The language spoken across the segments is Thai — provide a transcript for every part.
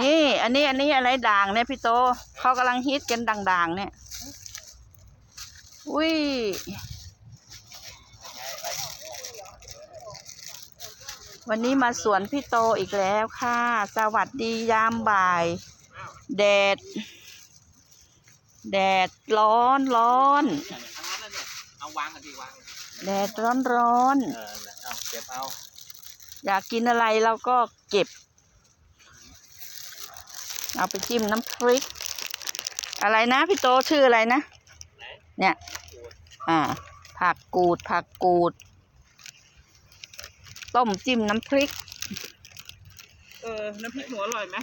นี่ อันนี้อันนี้อะไรด่างเนี่ยพี่โตเขากำลังฮิตกันด่างๆเนี่ย อุ้ยวันนี้มาสวนพี่โตอีกแล้วค่ะ สวัสดียามบ่าย แดด แดดร้อนร้อนเนี่ยทั้งนั้นแล้วเนี่ยเอาวางกันดีวางแดดร้อนร้อนเออเอาเก็บเอาอยากกินอะไรเราก็เก็บ เอาไปจิ้มน้ำพริก อะไรนะพี่โตชื่ออะไรนะ เนี่ย อ่า ผักกูด ผักกูด ต้มจิ้มน้ำพริก เออ น้ำพริกหนูอร่อยไหม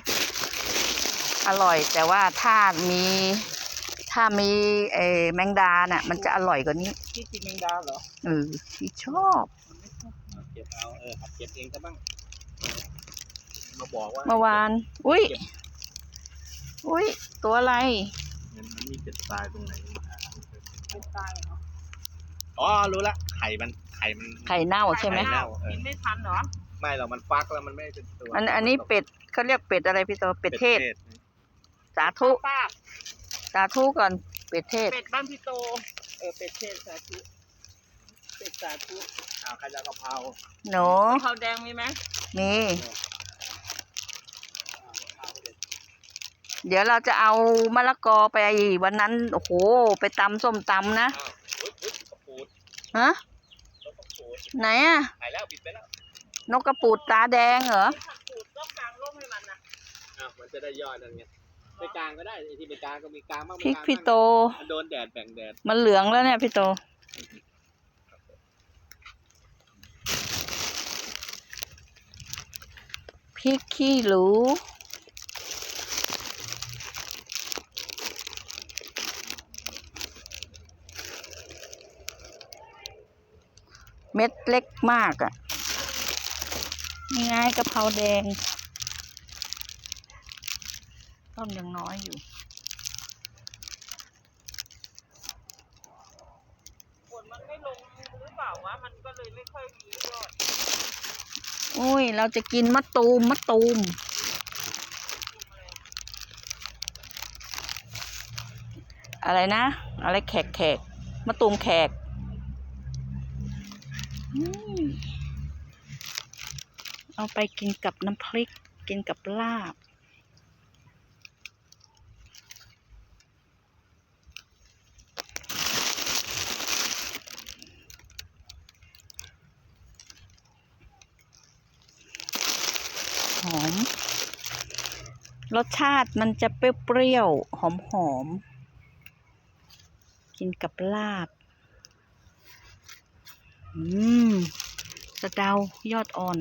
อร่อยแต่ว่าถ้ามีถ้ามีเออแมงดาน่ะ มันจะอร่อยกว่านี้พี่กินแมงดาเหรอเออที่ชอบเอาเก็บเอาเออหัดเก็บเองซะบ้างมาบอกว่าเมื่อวาน อุ้ย อุ้ยตัวอะไรมันมันมีเป็ดตายตรงไหนไม่ตายเหรออ๋อรู้ละไข่มันไข่มันไข่เน่าใช่ไหมข่เน่าเออกินไม่ทันเหรอไม่หรอกมันฟักแล้วมันไม่เป็นตัวอันอันนี้เป็ดเขาเรียกเป็ดอะไรพี่โตเป็ดเทศ สาธุป้าสาธุก่อนเป็ดเทศ เป็ดบ้านพี่โต เออเป็ดเทศสาธุเป็ดสาธุเอาใครจะกะเพราหนูกะเพราแดงมีไหมมี เดี๋ยวเราจะเอามะละกอไปวันนั้น โอ้โห ไปตำส้มตำนะอ้าวอุ๊ยอุ๊ยกระปูดฮะกระปูดไหนอะหายแล้วบิดไปแล้วนกกระปูดตาแดงเหรอผักกูดต้องกลางร่มให้มันนะอ้าวมันจะได้ยอดนั่นไงไปกลางก็ได้ไอ้ที่ไปกลางก็มีกลางบ้างพริกไม่กลางพี่บ้างโตมันโดนแดดแบ่งแดดมันเหลืองแล้วเนี่ยพี่โตพริกขี้หรู เม็ดเล็กมากอะ่ะนี่ไงกะเพราแดง ต้นยังน้อยอยู่ฝนมันไม่ลงหรือเปล่าวะมันก็เลยไม่ค่อยมียอดอุ้ย เราจะกินมะตูมมะตูมอะไรนะ อะไรแขกแขกมะตูมแขกอืม เอาไปกินกับน้ำพริก กินกับลาบ หอม รสชาติมันจะเปรี้ยวๆหอมๆ กินกับลาบ อืมสะเดายอดอ่อน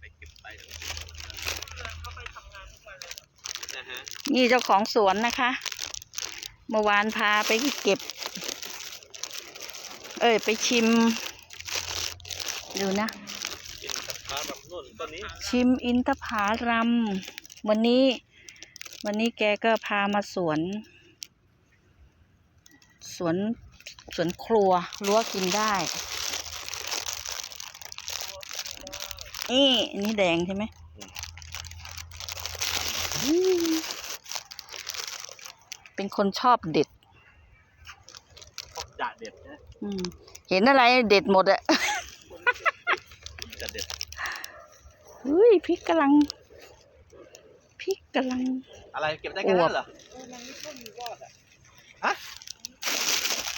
ไปเก็บไปเขาไปทำงานทุกวันเลยนะฮะ นี่เจ้าของสวนนะคะ เมื่อวานพาไปเก็บ เอ้ยไปชิม ดูนะกินกับข้าวแบบนุ่นต้นนี้ชิมอินทผาลัมวันนี้ วันนี้แกก็พามาสวน สวนสวนครัวรั้วกินได้นี่นนี้แดงใช่ไหมเป็นคนชอบเด็ดพวกจะเด็ดนะ เห็นอะไรเด็ดหมดอะจะเด็ดเฮ้ยพริกกำลังพริกกำลัง อะไรเก็บได้แค่นั้นเหรอเออมันไม่ค่อยมียอดอะฮะ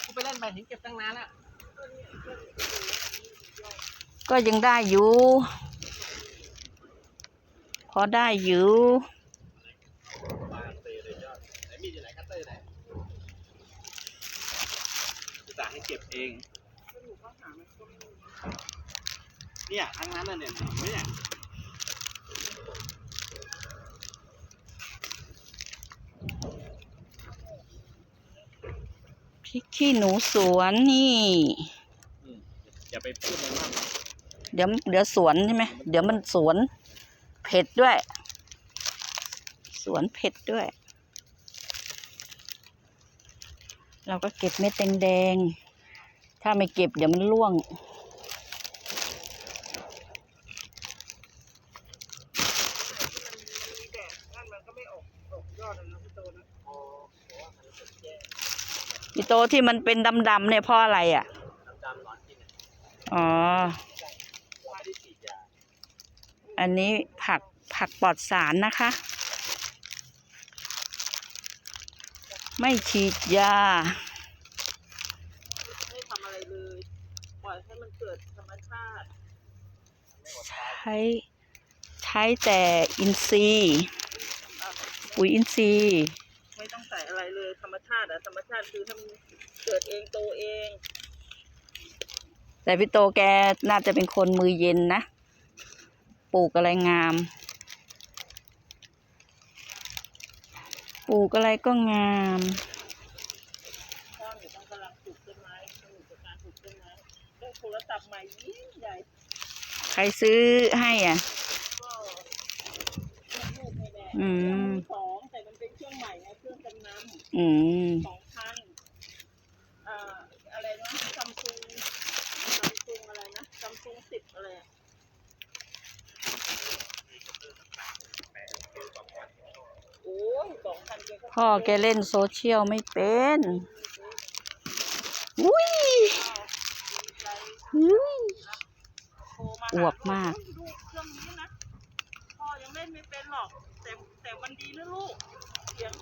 กูไปเล่นไปถึงเก็บตั้งนานแล้วก็ยังได้อยู่ พอได้อยู่ วางเตยเลยยอดไหนมีดอยู่ไหนคัตเตอร์ไหนจะสั่งให้ เก็บเองก็ถูกก็หามันก็ไม่มีเนี่ยทั้งนั้นน่ะเนี่ยเห็นไหมเนี่ยพริกขี้หนูสวนนี่อืมอย่าไปพูดอะไรมากเดี๋ยวเดี๋ยวสวนใช่ไหมเดี๋ยวมันสวน เผ็ดด้วย สวนเผ็ดด้วย เราก็เก็บเม็ดแดงๆ ถ้าไม่เก็บเดี๋ยวมันร่วงมีแดดนั่นมันก็ไม่ออกออกยอดอะนะพี่โตนะอ๋อเพราะว่ามันเป็นแย่พี่โตที่มันเป็นดำๆเนี่ยเพราะอะไรอะ อ๋อ อันนี้ผักผักปลอดสารนะคะ ไม่ฉีดยา ไม่ทำอะไรเลย ปล่อยให้มันเกิดธรรมชาติ ใช้ใช้แต่อินทรีย์อะปุ๋ยอินทรีย์ไม่ต้องใส่อะไรเลยธรรมชาติอะธรรมชาติคือถ้ามันเกิดเองโตเอง แต่พี่โตแกน่าจะเป็นคนมือเย็นนะปลูกอะไรงามปลูกอะไรก็งาม พ่อหนูต้องกำลังปลูกต้นไม้สนุกกับการปลูกต้นไม้ได้ โทรศัพท์ใหม่ยิ่งใหญ่ใครซื้อให้อะก็ลูกไม่แน่อืมสองแต่มันเป็นเครื่องใหม่ไงเครื่องกันน้ำ อืม สองพันอ่าอะไรนะซัมซุงซัมซุงอะไรนะซัมซุงสิบอะไรอะโอ้ยสองพันเก็พ่อแกเล่นโซเชียลไม่เป็น อุ้ยอุ้ย โทรมา อวบมาก ดูเครื่องนี้นะพ่อยังเล่นไม่เป็นหรอกแต่แต่มันดีนะลูกเสียง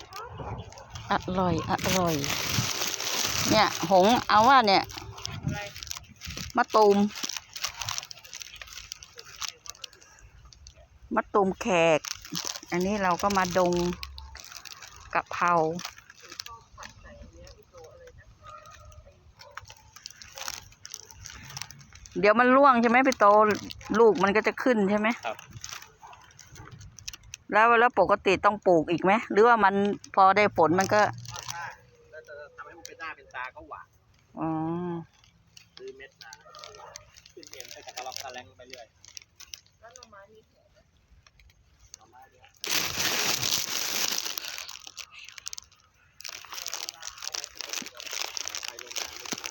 ชัดอร่อย อร่อย เนี่ย หงเอาว่าเนี่ยอะไรมะตูมมะตูมแขก อันนี้เราก็มาดงกะเพรา เดี๋ยวมันร่วงใช่ไหมพี่โตลูกมันก็จะขึ้นใช่ไหมครับ แล้วแล้วปกติต้องปลูกอีกไหมหรือว่ามันพอได้ฝนมันก็แล้วจะทำให้มันเป็นหน้าเป็นตาก็หวานอ๋อซื้อเม็ดมาแล้วก็หวานขึ้นเองไปกระลอกกระแลงไปเรื่อยแล้วหน่อไม้มีเอามาเดี๋ยวไปโรงงานลูกค้า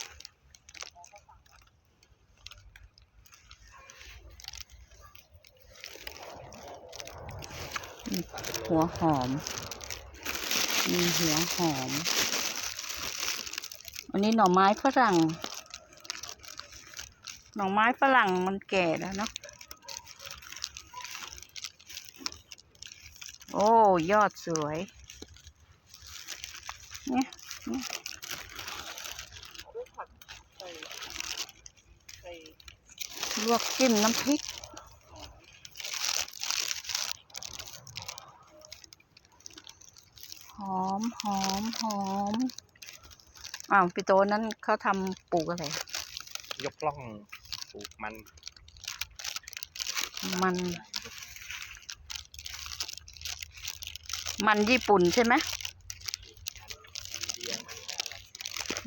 หัวหอม มีหัวหอม อันนี้หน่อไม้ฝรั่ง หน่อไม้ฝรั่งมันแก่แล้วเนาะ โอ้ ยอดสวย เนี่ยด้วยผักใส่ใส่ลวกจิ้มน้ำพริก อมหอมหอมอ้าวพี่โตนั้นเขาทำปลูกอะไร ยกล่องปลูกมัน มัน มันญี่ปุ่นใช่ไหมเดียมัน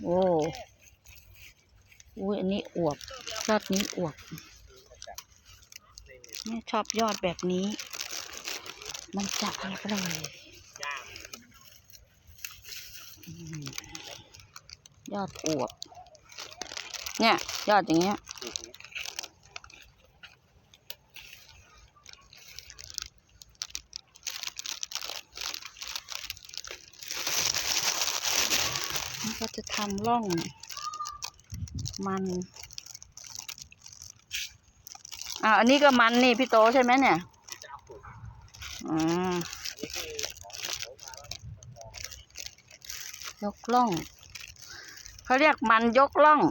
โอ้อุ้ยอันนี้อวบยอดนี้อวบแม่ชอบยอดแบบนี้ มันจะอร่อยย่างอืม ยอดอวบ เนี่ย ยอดอย่างเงี้ยปลูกนี้มันก็จะทำร่อง มันอ่าอันนี้ก็มันนี่พี่โตใช่ไหมเนี่ยจะเอาปลูกอืม อันนี้คือของเขามาแล้ว ยกล่องเขาเรียกมันยกล่อง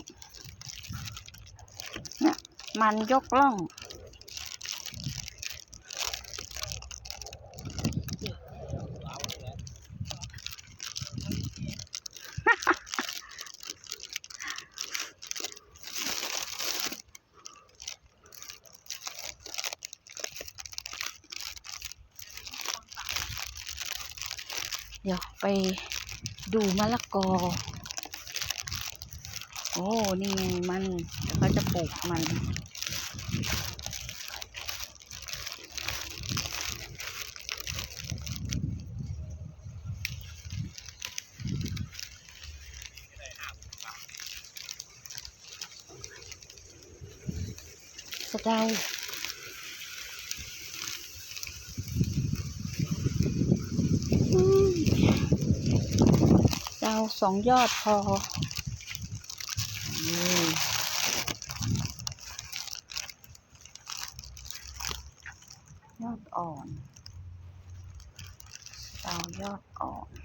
เนี่ยมันยกล่อง เดี๋ยวไป ดูมะละกอ โอ้ นี่ไงมันเขาจะปลูกมัน สะเดา เอาสองยอดพอยอดอ่อนเตายอดอ่อน